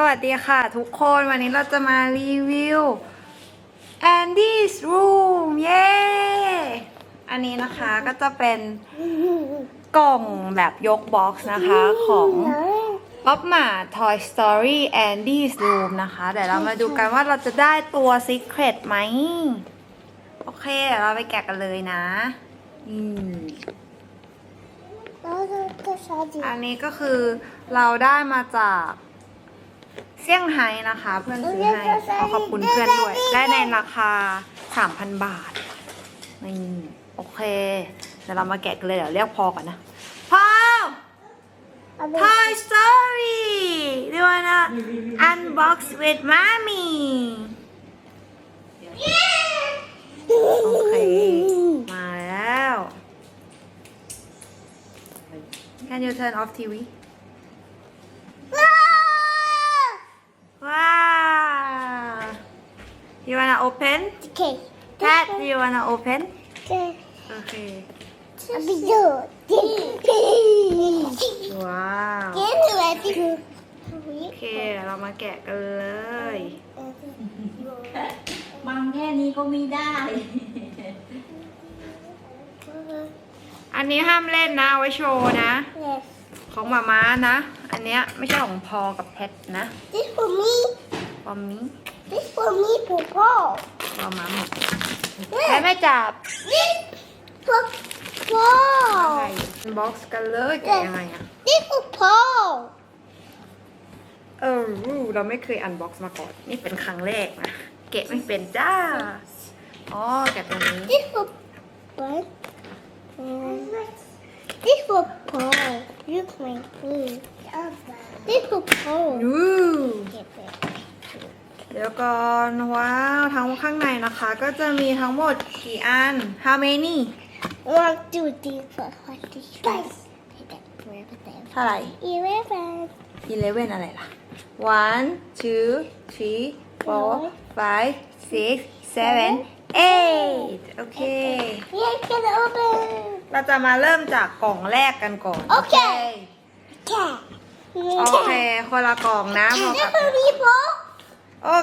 สวัสดีค่ะทุกคนวันนี้เราจะมารีวิว Andy's Room เย้ อันนี้นะคะก็จะเป็นกล่องแบบยกบ็อกซ์นะคะของป๊อปมา Toy Story Andy's Room นะคะ เดี๋ยวเรามาดูกันว่าเราจะได้ตัว Secret ไหม โอเค เดี๋ยวเราไปแกะกันเลยนะ อืมอันนี้ก็คือเราได้มาจากเซี่ยงไฮ้นะคะ เพื่อนซื้อให้ขอขอบคุณเพื่อนด้วย ได้ในราคา 3,000 บาทนี่โอเคเดี๋ยวเรามาแกะกันเลยเดี๋ยวเรียกพอก่อนนะพอ Toy Story ด้วยนะ Unbox with Mommy โอเค มาแล้ว Can you turn off TV ว้าว You wanna open Okay. Cat you wanna open Okay. โอเค I'll be good. ว้าว Get ready. โอเคเดี๋ยวเรามาแกะกันเลยมังแค่นี้ก็ไม่ได้ อันนี้ห้ามเล่นนะเอาไว้โชว์นะ Yes. ของหมาม้านะ อันเนี้ยไม่ใช่ของพอกับแพทนะ This for me. ปอมนี้ This for me, for Paul. ปอมม้าหมดแพทไม่จับ This for ใช่ Paul. บ็อกซ์กันเลยแกะยังไงอะ This for Paul. เออเราไม่เคยอันบ็อกซ์มาก่อน นี่เป็นครั้งแรกนะเกะไม่เป็นจ้า อ๋อแกะตรงนี้ This for what? Um, This for Paul. Look my food. This for Paul. ยู Get it. เดี๋ยวก่อนว้าวทั้งข้างในนะคะ ก็จะมีทั้งหมดกี่อัน how many วัล two three four five six seven เท่าไหร่ eleven eleven อะไรล่ะ one two three four five six seven eight โอเคเราจะมาเริ่มจากกล่องแรกกันก่อนโอเคโอเคคนละกล่องนะพอกับบคมีโพ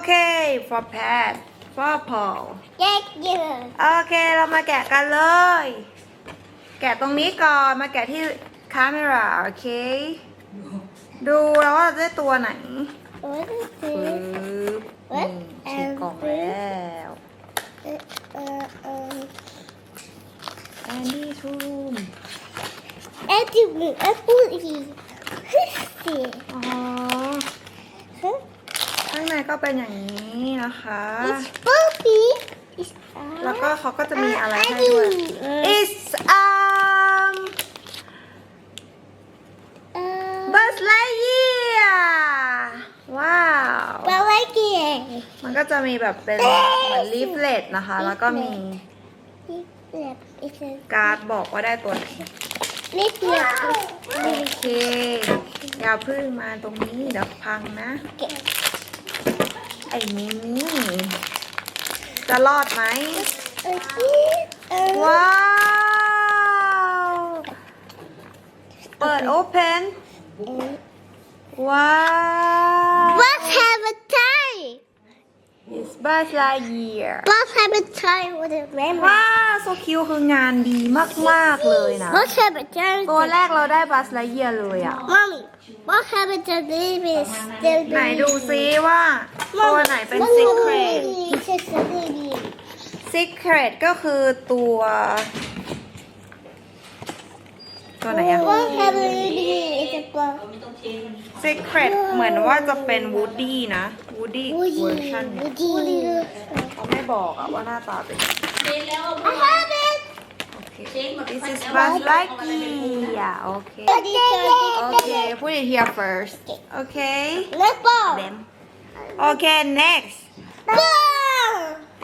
เค for Pat for Paul Yeah, get it. โอเคเรามาแกะกันเลย แกะตรงนี้ก่อนมาแกะที่คาเมราโอเค ดูแล้วว่าจะได้ตัวไหน What is ปึ๊ this? บนี่ฉีกกล่องแล้ว Uh, uh, um, แอนดี้ทูม Apple, apple is. This. อ๋อ Huh? ข้างในก็เป็นอย่างนี้นะคะ It's Bobby. It's แล้วก็เขาก็จะมีอะไรให้ด้วย It's um Uh, Buzz Lightyear ว้าว but like it. มันก็จะมีแบบเป็นเหมือนลีฟเลตนะคะ แล้วก็มี It's a การ์ดบอกว่าได้ตัวไหน This โอเคอย่าเพึ่งมาตรงนี้เดี๋ยวพังนะไอ้นี้จะรอดไหมว้าว เปิดโอเพนว้าว Let's have a time. It's Buzz Lightyear Let's have a time with a memory. ว้าวโซคิวคืองานดีมากๆเลยนะ Let's have a time. ตัวแรกเราได้บัสไลเยียเลยอะ Mommy, what happened to Davis? ไหนดูซิว่า ตัวไหนเป็น Secret It's just a baby. Secret ก็คือตัว ตัวไหนอะ What happened to baby? It's a blood. ไม่ต้องเช็ค Secret เหมือนว่าจะเป็น Woody นะ Woody Woody. เวอร์ชัน Woody. เขาไม่บอกอะว่าหน้าตาเป็นยังไงเช็คแล้ว I have it. โอเคเช็คหมด This ไป is แล้ว Buzz เอาอะไรไปพูด Lightyear โอเค Okay. โอเค put it here first โอเค Let's go. then โอเค next Go.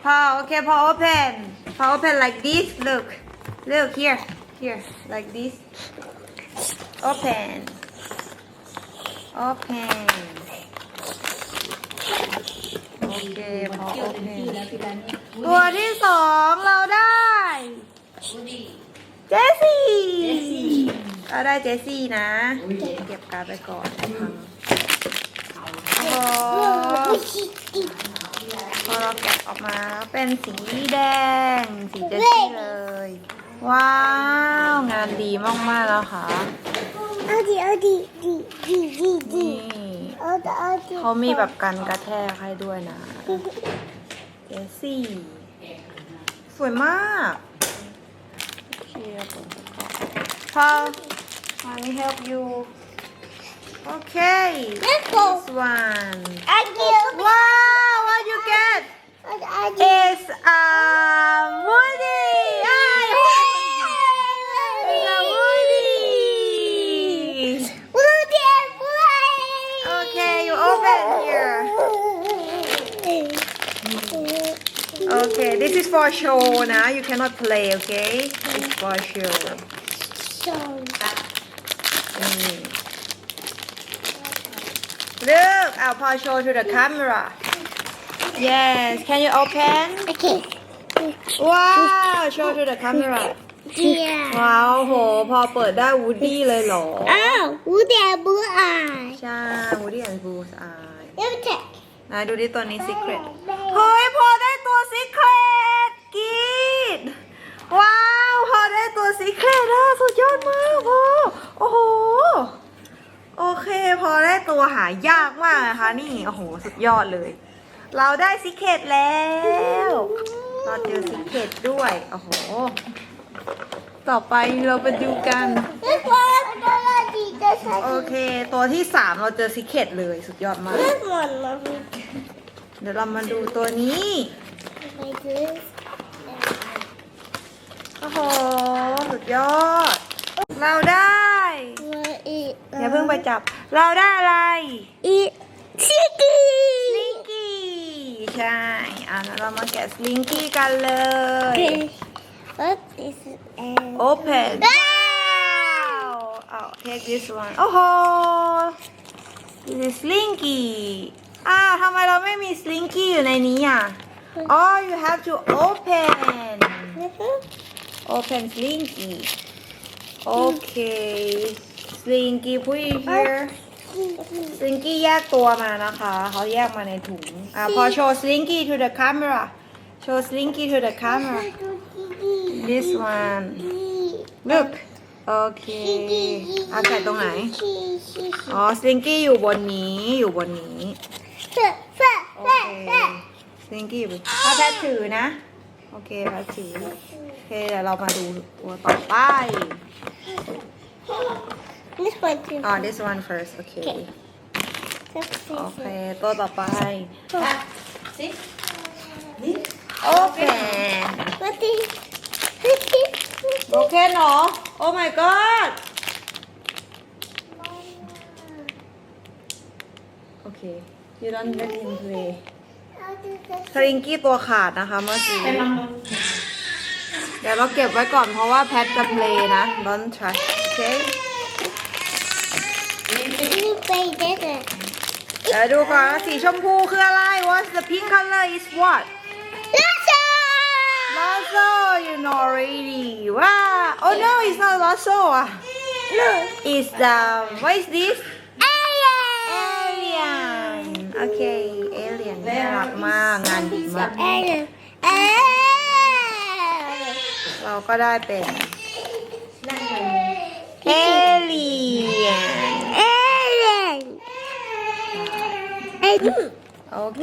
พอโอเคพอ open พอ open like this look look here here like this open open โอเคพอเกี่ยวเต็ม open ที่แล้วทีละนี้ตัวที่สองเราได้วูดดี้เจสซี่เจสซี่เราได้เจสซี่นะโอ้ยเก็บการ์ดไปก่อนพังเอาโอ้โหพอเราแกะออกมาเป็นสีแดง สีเจสซี่เลย ว้าว งานดีมากๆแล้วค่ะ เอาดิเอาดิดิดิดิดินี่เอาดิเอาดิเขามีแบบกันกระแทกให้ด้วยนะเจสซี่สวยมากโอเคเราเปิดประกอบพอ Let me help you Okay Let's go this one เอาดิเอาดิ Wow what you get เอาดิ is a for show นะ you cannot play okay it's for show นี่ Look เอาพอ show to the camera Yes can you open Okay. Wow show to the camera Yeah. ว้าวโห พอเปิดได้วูดดี้เลยเหรอ Oh, who there blue eye? ใช่วูดดี้แอนด์บลูสอาย Let me check. นายดูดิตัวนี้ Secret เฮ้ย พอ ว้าวพอได้ตัว Secret อะสุดยอดมากพอโอ้โห โอเค พอได้ตัวหายากมากนะคะ นี่โอ้โหสุดยอดเลย เราได้ Secret แล้วเราเจอ Secret ด้วยโอ้โห ต่อไปเราไปดูกัน This one, another this โอ one. เค ตัวที่สามเราเจอ Secret เลยสุดยอดมาก This one, mommy. เดี๋ยวเรามาดูตัวนี้ Like this. โอ้โห สุดยอด เราได้ What is? อย่าเพิ่งไปจับ เราได้อะไร Eat chicken. สลิงกี้ ใช่ อะแล้วเรามาแกะสลิงกี้กันเลย Okay. What is it? And Open ว้าวเอา take this one โอ้โห this is slinky อ้าวทำไมเราไม่มี slinky อยู่ในนี้อะ oh you have to open open slinky okay slinky put it here slinky แยกตัวมานะคะ เขาแยกมาในถุง อะพอโชว์ slinky to the camera show slinky to the camera this one look โอเคเอาใส่ตรงไหน อ๋อสลิงกี้อยู่บนนี้ อยู่บนนี้ โอเคสลิงกี้อยู่ถ้าแพทถือนะ โอเคแพทถือโอเคเดี๋ยวเรามาดูตัวต่อไป This one too. อ๋อ this one first โอเค That's โอเคตัวต่อไปอะสินี่ open What is? โอเคเนาะ oh my god โอเค you don't let him play สลิงกี้ตัวขาดนะคะเมื่อกี้ไปลองดูเดี๋ยวเราเก็บไว้ก่อนเพราะว่าแพทจะเพลย์นะ don't trust โอเค You play this. เดี๋ยวดูก่อนว่าสีชมพูคืออะไร What's the pink color is what Lasso! Lasso you know already ว้า Oh no it's not Lasso อะ No. It's the what is this Alien. Alien โอเค Alien น่ารัก มาก งานดีมากเราก็ได้เป็นเอเลียนเอเลียนยนโอเค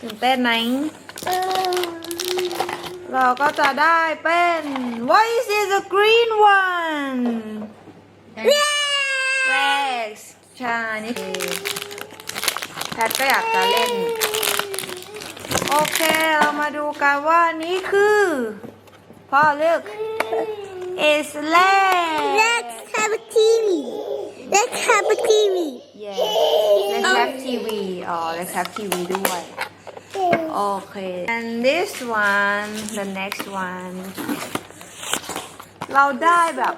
ตื่นเต้นไหมเราก็จะได้เป็น what is the green one Rex ใช่นี่คือแพทก็อยากจะเล่น โอเคเรามาดูกันว่านี่คือ พ่อเลือก is Lex Let's have a TV. Let's have a TV. yes Let's have TV อ๋อ Let's have TV ด้วย โอเค and this one the next one เราได้แบบ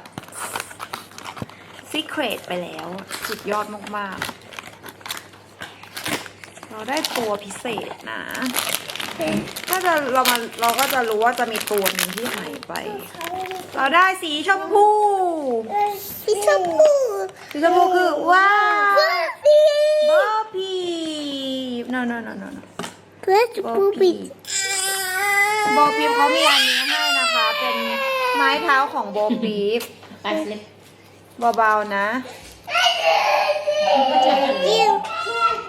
secret ไปแล้ว สุดยอดมาก ๆ เราได้ตัวพิเศษนะถ้าจะเรามาเราก็จะรู้ว่าจะมีตัวหนึงที่หายไป เราได้สีชมพู Let's สีชมพูสีชมพูคือว้าวบีบอปี no no no no no เพื่อจะบอปูปีปิดโบปีบเขามีอันนี้ให้นะคะ เป็นไม้เท้าของโบปีบไป เล็กเบาๆนะจิ้ว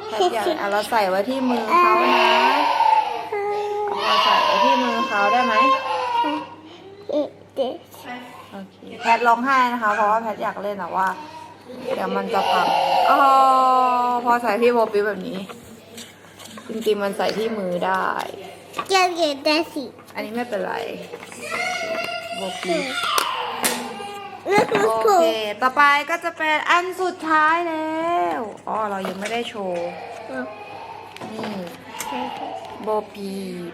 แพทอยากเอาเราใส่ไว้ที่มือเขานะเราใส่ไว้ที่มือเขาได้ไหมเอ๊ะเด็กโอเคแพทร้องไห้นะคะ เพราะว่าแพทอยากเล่นอะว่า เดี๋ยวมันจะพังอ๋อพอใส่ที่โบปีบแบบนี้ จริงๆมันใส่ที่มือได้เจ้าเก็บได้สิอันนี้ไม่เป็นไรโบปีบ เลือกโอลูกโป่เคงต่อไปก็จะเป็นอันสุดท้ายแล้ว อ๋อ เรายังไม่ได้โชว์ นี่โบปีบ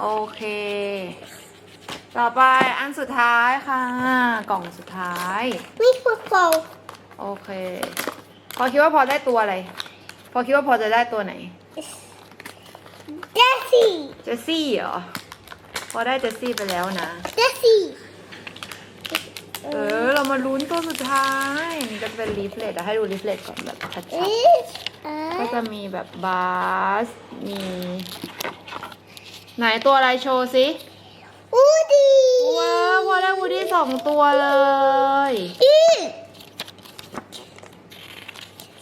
โอเค ต่อไปอันสุดท้ายค่ะ กล่องสุดท้ายมีลูกโป่งโอเค พอคิดว่าพอได้ตัวอะไร พอคิดว่าพอจะได้ตัวไหนได้สิเจสซี่เหรอ พอได้เจสซี่ไปแล้วนะได้สิ เออ เรามาลุ้นตัวสุดท้ายนี่ก็จะเป็นลีฟเลตอะให้ดูลีฟเลตก่อนแบบชัดเอ๊ะอ่าๆก็จะมีแบบบาสมีไหนตัวอะไรโชว์สิอูดีว้าวพอได้วูดดี้สองตัวเลย อี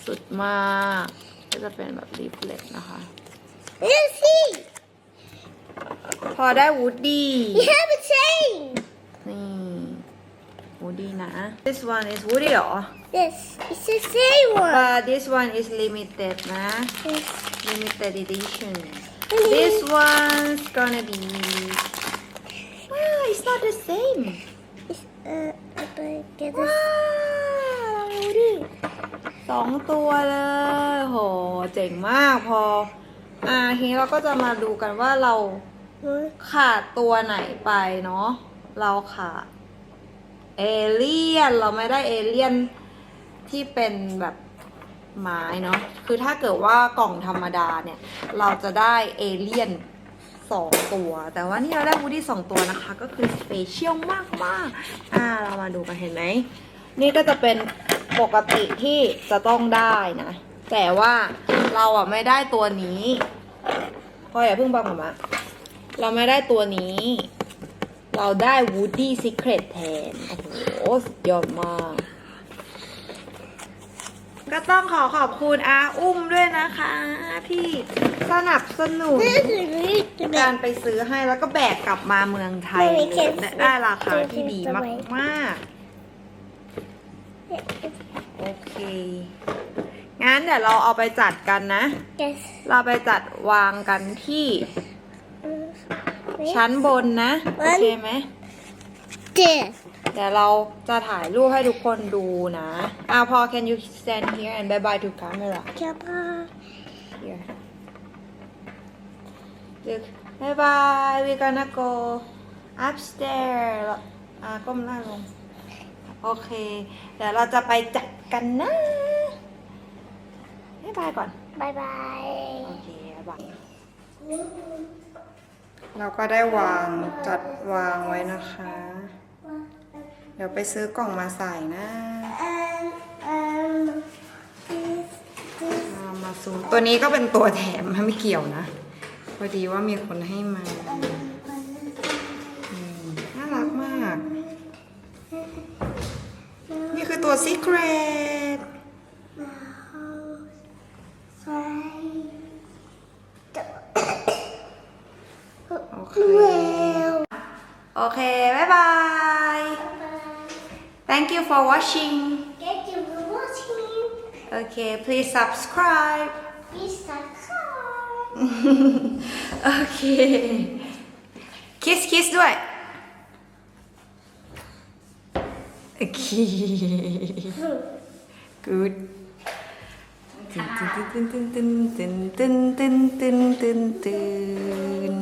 สุดมาก ก็จะเป็นแบบลีฟเลตนะคะได้สิพอได้วูดดี้ you have a chain นี่ วูดดี้นะ this one is Woody เหรอ this it's the same one but this one is limited นะ Yes. limited edition this one's gonna be wow it's not the same It's, uh, but get ว้า this วดูดิสองตัวเลยโหเจ๋งมากพอ อ่าทีนี้เราก็จะมาดูกันว่าเรา one. ขาดตัวไหนไปเนาะเราขาด เอเลี่ยนเราไม่ได้เอเลี่ยนที่เป็นแบบไม้เนาะคือถ้าเกิดว่ากล่องธรรมดาเนี่ย เราจะได้เอเลี่ยนสองตัว แต่ว่านี่เราได้วูดี้สองตัวนะคะ ก็คือสเปเชียลมากมากอ่าเรามาดูกันเห็นไหม นี่ก็จะเป็นปกติที่จะต้องได้นะ แต่ว่าเราอะไม่ได้ตัวนี้พออย่าเพิ่งบังหมาเราไม่ได้ตัวนี้ เราได้ Woody Secret แทน โอ้โหสุดยอดมาก ก็ต้องขอขอบคุณอาอุ้มด้วยนะคะ ที่สนับสนุน This is really การไปซื้อให้แล้วก็แบกกลับมาเมืองไทยไม่เค็มและได้ราคาที่ดีมากๆ โอเค งั้นเดี๋ยวเราเอาไปจัดกันนะ Yes. เราไปจัดวางกันที่ ชั้นบนนะ โอเคไหม This. เดี๋ยวเราจะถ่ายรูปให้ทุกคนดูนะอ่าพอ can you stand here and bye bye to camera Jabba. here look bye bye we gonna go upstairs อ่าก้มหน้าลง โอเค เดี๋ยวเราจะไปจัดกันนะบายบายก่อน Bye bye. โอเคบาย เราก็ได้วางจัดวางไว้นะคะ เดี๋ยวไปซื้อกล่องมาใส่นะมาซูมตัวนี้ก็เป็นตัวแถมไม่เกี่ยวนะพอดีว่ามีคนให้มาน่ารักมาก นี่คือตัว Secret โ บ๊ายบาย thank you for watching Thank you for watching. okay please subscribe Please subscribe. โอเค คิสคิสด้วย โอเค good ตึนตึนตึนตึนตึนตึนตึนตึนตึนตึน